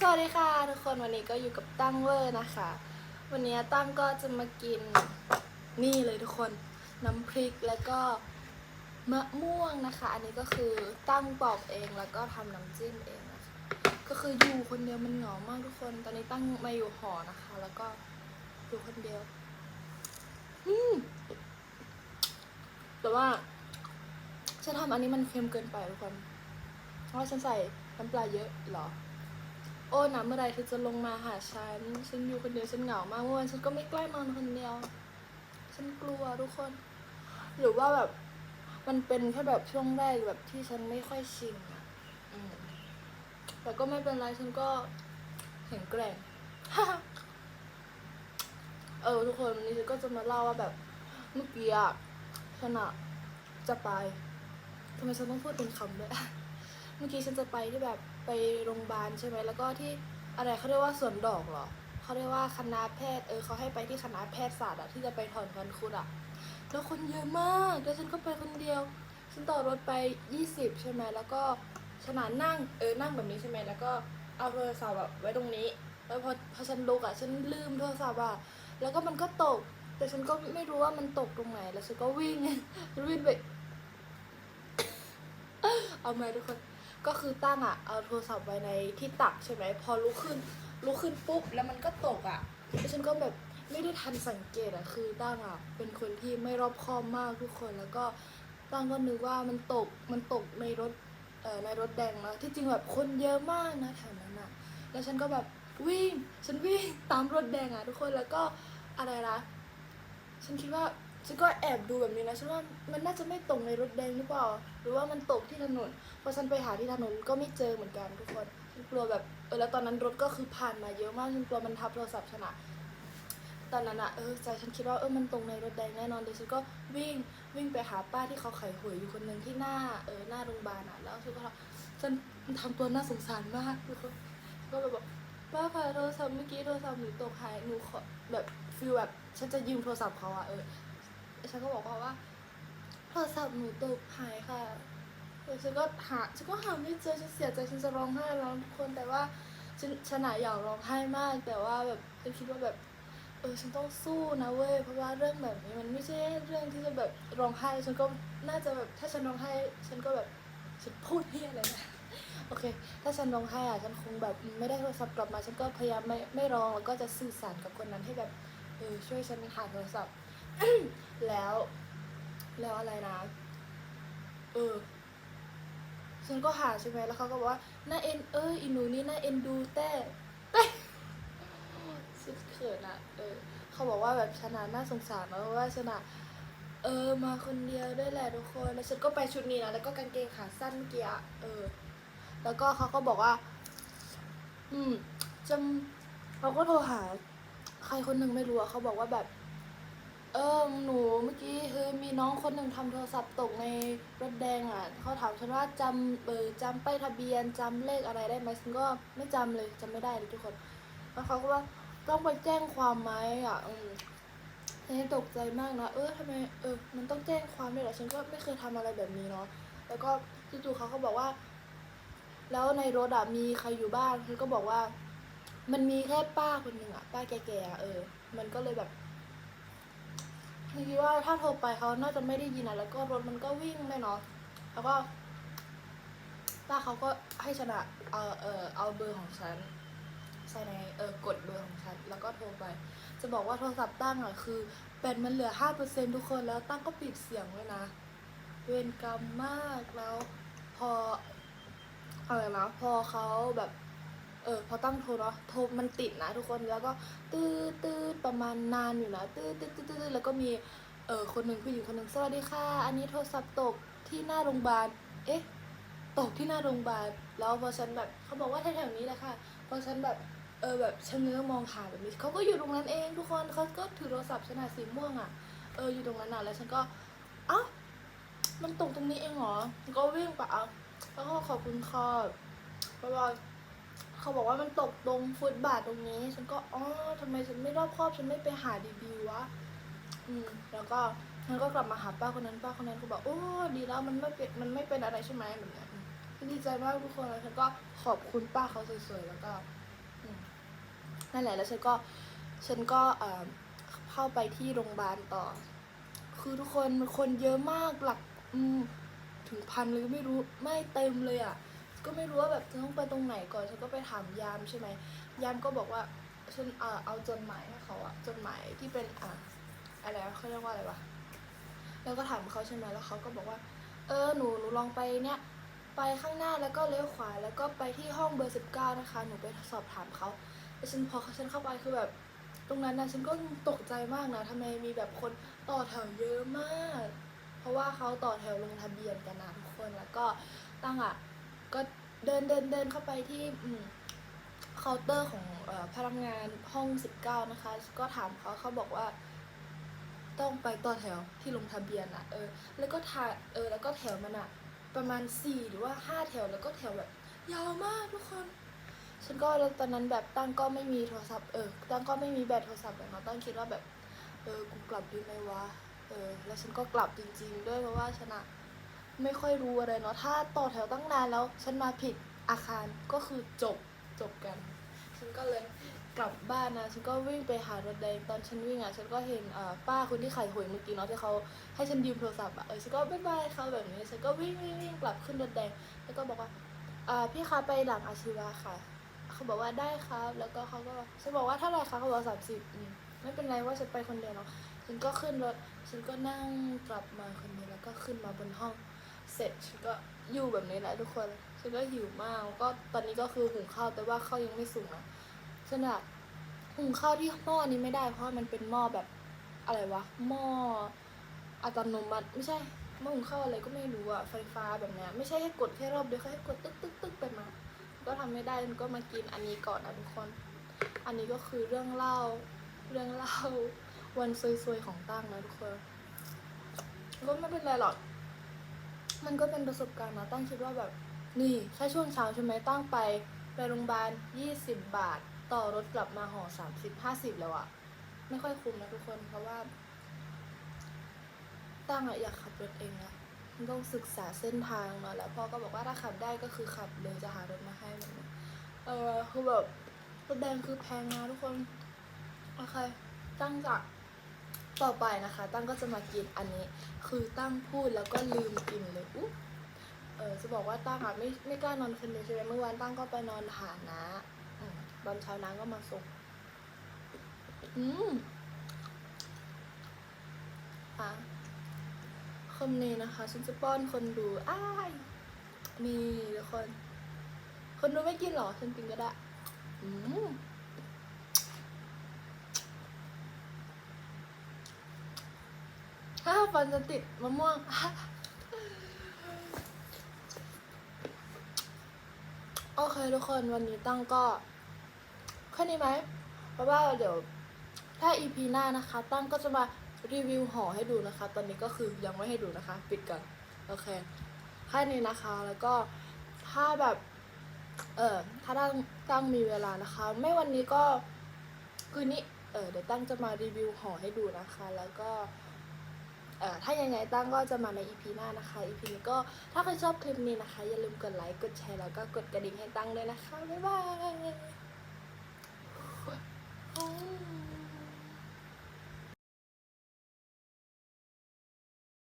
สวัสดีค่ะทุกคนวันนี้ก็อยู่กับตั้งเวอร์นะคะ วันนี้ตั้งก็จะมากินนี่เลยทุกคนน้ำพริกแล้วก็มะม่วงนะคะ อันนี้ก็คือตั้งปอกเองแล้วก็ทำน้ำจิ้มเองนะคะ ก็คืออยู่คนเดียวมันเหงามากทุกคน ตอนนี้ตั้งมาอยู่หอนะคะ แล้วก็อยู่คนเดียวอืมแต่ว่าฉันทำอันนี้มันเค็มเกินไปทุกคนเพราะฉันใส่น้ำปลาเยอะเหรอ โอ้นะเมื่อไรเธอจะลงมาหาฉัน ฉันอยู่คนเดียวฉันเหงามากเมื่อวานฉันก็ไม่กล้านอนคนเดียว ฉันกลัวทุกคน หรือว่าแบบมันเป็นแค่แบบช่วงแรกแบบที่ฉันไม่ค่อยชินอะแต่ก็ไม่เป็นไรฉันก็แข็งแกร่งเออทุกคนวันนี้ฉันก็จะมาเล่าว่าแบบเมื่อกี้อะฉันอะจะไปทำไมฉันต้องพูดเป็นคำด้วยเมื่อกี้ฉันจะไปที่แบบ ไปโรงพยาบาลใช่ไหมแล้วก็ที่อะไรเขาเรียกว่าสวนดอกเหรอเขาเรียกว่าคณะแพทย์เออเขาให้ไปที่คณะแพทยศาสตร์อะที่จะไปถอนฟันคุดอะแล้วคนเยอะมากแล้วฉันก็ไปคนเดียว ฉันต่อรถไป 20 ใช่ไหมแล้วก็ขนาดนั่งเออนั่งแบบนี้ใช่ไหมแล้วก็เอาโทรศัพท์แบบไว้ตรงนี้ แล้วพอพอฉันลุกอะฉันลืมโทรศัพท์อะแล้วก็มันก็ตก แต่ฉันก็ไม่รู้ว่ามันตกตรงไหน แล้วฉันก็วิ่งวิ่งไปเอาไหมทุกคน ก็คือตั้งอะเอาโทรศัพท์ไว้ในที่ตักใช่ไหมพอลุกขึ้นลุกขึ้นปุ๊บแล้วมันก็ตกอะแล้วฉันก็แบบไม่ได้ทันสังเกตอะคือตั้งอะเป็นคนที่ไม่รอบคอบมากทุกคนแล้วก็ตั้งก็นึกว่ามันตกมันตกในรถเอ่อในรถแดงนะที่จริงแบบคนเยอะมากนะแถวนั้นอะแล้วฉันก็แบบวิ่งฉันวิ่งตามรถแดงอะทุกคนแล้วก็อะไรนะฉันคิดว่า ฉันก็แอบดูแบบนี้นะฉันว่ามันน่าจะไม่ตกในรถแดงหรือเปล่า หรือว่ามันตกที่ถนนพอฉันไปหาที่ถนนก็ไม่เจอเหมือนกันทุกคนฉันกลัวแบบเออแล้วตอนนั้นรถก็คือผ่านมาเยอะมากฉันกลัวมันทับโทรศัพท์ฉันอะตอนนั้นอะเออใจฉันคิดว่าเออมันตรงในรถแดงแน่นอนเดี๋ยวฉันก็วิ่งวิ่งไปหาป้าที่เขาขายหวยอยู่คนหนึ่งที่หน้าเออหน้าโรงพยาบาลอะแล้วฉันก็ฉันทำตัวน่าสงสารมากทุกคนก็เลยบอกป้าค่ะโทรศัพท์เมื่อกี้โทรศัพท์หนูตกหายหนูขอแบบฟีลแบบฉันจะยืมโทรศัพท์เขาอะเออ ฉันก็บอกเขาว่าโทรศัพท์หนูตกหายค่ะเออฉันก็หาฉันก็หาไม่เจอฉันเสียใจฉันจะร้องไห้แล้วทุกคนแต่ว่าฉันฉันอะอยากร้องไห้มาก แต่ว่าแบบฉันคิดว่าแบบเออฉันต้องสู้นะเว้ยเพราะว่าเรื่องแบบนี้มันไม่ใช่เรื่องที่จะแบบร้องไห้ฉันก็น่าจะแบบถ้าฉันร้องไห้ฉันก็แบบฉันพูดเฮียอะไรนะโอเค ถ้าฉันร้องไห้อะฉันคงแบบไม่ได้โทรศัพท์กลับมา ฉันก็พยายามไม่ไม่ร้องแล้วก็จะสื่อสารกับคนนั้นให้แบบเออช่วยฉันหาโทรศัพท์ แล้ว แล้วอะไรนะ เออ ฉันก็หาใช่ไหมแล้วเขาก็บอกว่าน่าเอ็น เอออีหนูนี่น่าเอ็นดูแต่แต่สุดเขินอะเออ เขาบอกว่าแบบชนะน่าสงสารนะเพราะว่าชนะเออ มาคนเดียวด้วยแหละทุกคน แล้วฉันก็ไปชุดนี้นะ แล้วก็กางเกงขาสั้นเกี้อะเออ แล้วก็เขาก็บอกว่า อืมจำเขาก็โทรหา ใครคนหนึ่งไม่รู้อะเขาบอกว่าแบบ เออหนูเมื่อกี้คือมีน้องคนหนึ่งทำโทรศัพท์ตกในรถแดงอะเขาถามฉันว่าจำเออจำป้ายทะเบียนจำเลขอะไรได้ไหมฉันก็ไม่จำเลยจำไม่ได้เลยทุกคนแล้วเขาก็ว่าต้องไปแจ้งความไหมอะอืมฉันตกใจมากนะเออทำไมเออมันต้องแจ้งความด้วยเหรอฉันก็ไม่เคยทำอะไรแบบนี้เนาะแล้วก็จู่ๆเขาก็บอกว่า แล้วในรถอะมีใครอยู่บ้านฉันก็บอกว่า มันมีแค่ป้าคนหนึ่งอะป้าแก่ๆอะเออ มันก็เลยแบบ คิดว่าถ้าโทรไปเขาน่าจะไม่ได้ยินอะแล้วก็รถมันก็วิ่งไม่เนาะแล้วก็ป้าเขาก็ให้ฉันะเอาเออเอาเบอร์ของฉันใส่ในเออกดเบอร์ของฉันแล้วก็โทรไป จะบอกว่าโทรศัพท์ตั้งอะคือแบตมันเหลือห้าเปอร์เซ็นทุกคนแล้วตั้งก็ปิดเสียงไว้นะ เวรกรรมมากแล้วพออะไรนะพอเขาแบบ เออพอตั้งโทรเนาะโทรมันติดนะทุกคนแล้วก็ตื้อตื้อประมาณนานอยู่นะตื้อตื้อตื้อตื้อแล้วก็มีเออคนหนึ่งผู้หญิงคนหนึ่งสวัสดีค่ะ อันนี้โทรศัพท์ตกที่หน้าโรงพยาบาลเอ๊ะตกที่หน้าโรงพยาบาลแล้วพอฉันแบบเขาบอกว่าแถวๆนี้แหละค่ะพอฉันแบบเออแบบฉันเงื้อมองหาแบบนี้เขาก็อยู่ตรงนั้นเองทุกคนเขาก็ถือโทรศัพท์ฉันะสีม่วงอะเอออยู่ตรงนั้นอะแล้วฉันก็เอ้ามันตกตรงนี้เองเหรอก็วิ่งไปเอาแล้วก็ขอบคุณค่ะเพราะว่า เขาบอกว่ามันตกตรงฟุตบาทตรงนี้ ฉันก็อ๋อทำไมฉันไม่รอบครอบ ฉันไม่ไปหาดีๆวะอืมแล้วก็ฉันก็กลับมาหาป้าคนนั้นป้าคนนั้นก็บอกโอ้ดีแล้วมันไม่เป็นมันไม่เป็นอะไรใช่ไหมแบบเนี้ยดีใจมากทุกคนแล้วฉันก็ขอบคุณป้าเขาสวยๆแล้วก็นั่นแหละแล้วฉันก็ฉันก็เอ่อเข้าไปที่โรงพยาบาลต่อ คือทุกคนคนเยอะมากหลักอืมถึงพันเลยไม่รู้ไม่เต็มเลยอะ ก็ไม่รู้ว่าแบบจะต้องไปตรงไหนก่อนฉันก็ไปถามยามใช่ไหมยามก็บอกว่าฉันเออเอาจดหมายให้เขาอะจดหมายที่เป็นอะอะไรวเขาเรียกว่าอะไรวะแล้วก็ถามเขาใช่ไหมแล้วเขาก็บอกว่า เออหนูหนูลองไปเนี้ยไปข้างหน้าแล้วก็เลี้ยวขวาแล้วก็ไปที่ห้องเบอร์สิบเก้านะคะหนูไปสอบถามเขาแล้วฉันพอฉันเข้าไปคือแบบตรงนั้นนะฉันก็ตกใจมากนะทำไมมีแบบคนต่อแถวเยอะมาก เพราะว่าเขาต่อแถวลงทะเบียนกันนะทุกคนแล้วก็ตั้งอะ ก็เดินเดินเดินเข้าไปที่อืเคาน์เตอร์ของอพนักงานห้อง 19 นะคะ ก็ถามเขาเขาบอกว่าต้องไปต่อแถวที่ลงทะเบียนอะเออ แล้วก็ทาเออแล้วก็แถวมันอะประมาณ 4 หรือว่า 5 แถวแล้วก็แถวแบบ ยาวมากทุกคนฉันก็ตอนนั้นแบบตั้งก็ไม่มีโทรศัพท์เออตั้งก็ไม่มีแบตโทรศัพท์เลยเนาะตั้งคิดว่าแบบเออกูกลับดีไหมวะเออแล้วฉันก็กลับจริง ๆ ด้วยเพราะว่าฉันอะ ไม่ค่อยรู้อะไรเนาะถ้าต่อแถวตั้งนานแล้ว ฉันมาผิดอาคารก็คือจบจบกัน ฉันก็เลยกลับบ้านนะฉันก็วิ่งไปหารถแดงตอนฉันวิ่งอะฉันก็เห็นป้าคนที่ขายหวยเมื่อกี้เนาะที่เขาให้ฉันยืมโทรศัพท์อะเออฉันก็บ๊ายบายเขาแบบนี้ฉันก็วิ่งวิ่งวิ่งกลับขึ้นรถแดง แล้วก็บอกว่าอ่าพี่คะไปหลังอาชีวะค่ะ เขาบอกว่าได้ครับ แล้วก็เขาก็ฉันบอกว่าเท่าไหร่คะเขาบอกสามสิบไม่เป็นไรว่าฉันไปคนเดียวเนาะฉันก็ขึ้นรถฉันก็นั่งกลับมาคนเดียวแล้วก็ขึ้นมาบนห้อง เสร็จฉันก็อยู่แบบนี้แหละทุกคน ฉันก็หิวมากก็ตอนนี้ก็คือหุงข้าวแต่ว่าข้าวยังไม่สุกนะฉันอะหุงข้าวที่หม้อนี้ไม่ได้ เพราะมันเป็นหม้อแบบอะไรวะหม้ออัตโนมัติไม่ใช่หม้อหุงข้าวอะไรก็ไม่รู้อะไฟฟ้าแบบนี้ไม่ใช่ให้กดแค่รอบเดียวแค่กดตึ๊กตึ๊กตึ๊กไปมา ก็ทำไม่ได้มันก็มากินอันนี้ก่อนนะทุกคน อันนี้ก็คือเรื่องเล่าเรื่องเล่าวันซวยๆของตั้งนะทุกคนก็ไม่เป็นไรหรอก มันก็เป็นประสบการณ์นะตั้งคิดว่าแบบนี่แค่ช่วงเช้าใช่ไหมตั้งไปไปโรงพยาบาลยี่สิบบาท ต่อรถกลับมาห่อสามสิบห้าสิบแล้วอะไม่ค่อยคุ้มนะทุกคนเพราะว่า ตั้งอะอยากขับรถเองนะต้องศึกษาเส้นทางเนาะแล้วพ่อก็บอกว่าถ้าขับได้ก็คือขับเลยจะหารถมาให้แบบนี้เออคือแบบรถแดงคือแพงนะทุกคนโอเคตั้งจาก ต่อไปนะคะ ตั้งก็จะมากินอันนี้ คือตั้งพูดแล้วก็ลืมกินเลยอุ๊เออจะบอกว่าตั้งอะไม่ไม่กล้านอนคนเดียวใช่ไหมเมื่อวานตั้งก็ไปนอนหานะอตอนเช้าน้าก็มาส่งอืมอะคำนี้นะคะฉันจะป้อนคนดูอ้ายมีทุกคน คนดูไม่กินหรอฉันกินก็ได้ อืม ถ้า ฟันจะติดมะม่วง โอเคทุกคนวันนี้ตั้งก็แค่นี้ไหม เพราะว่าเดี๋ยวถ้า EP หน้านะคะ ตั้งก็จะมารีวิวห่อให้ดูนะคะ ตอนนี้ก็คือยังไม่ให้ดูนะคะ ปิดก่อน โอเคแค่นี้นะคะ แล้วก็ถ้าแบบ เออถ้าตั้งตั้งมีเวลานะคะ ไม่วันนี้ก็คืนนี้ เออเดี๋ยวตั้งจะมารีวิวห่อให้ดูนะคะ แล้วก็ ถ้ายังไงตั้งก็จะมาใน EP หน้านะคะ EP นี้ก็ถ้าใครชอบคลิปนี้นะคะ อย่าลืมกดไลค์ กดแชร์ แล้วก็กดกระดิ่งให้ตั้งด้วยนะคะ บ๊ายบาย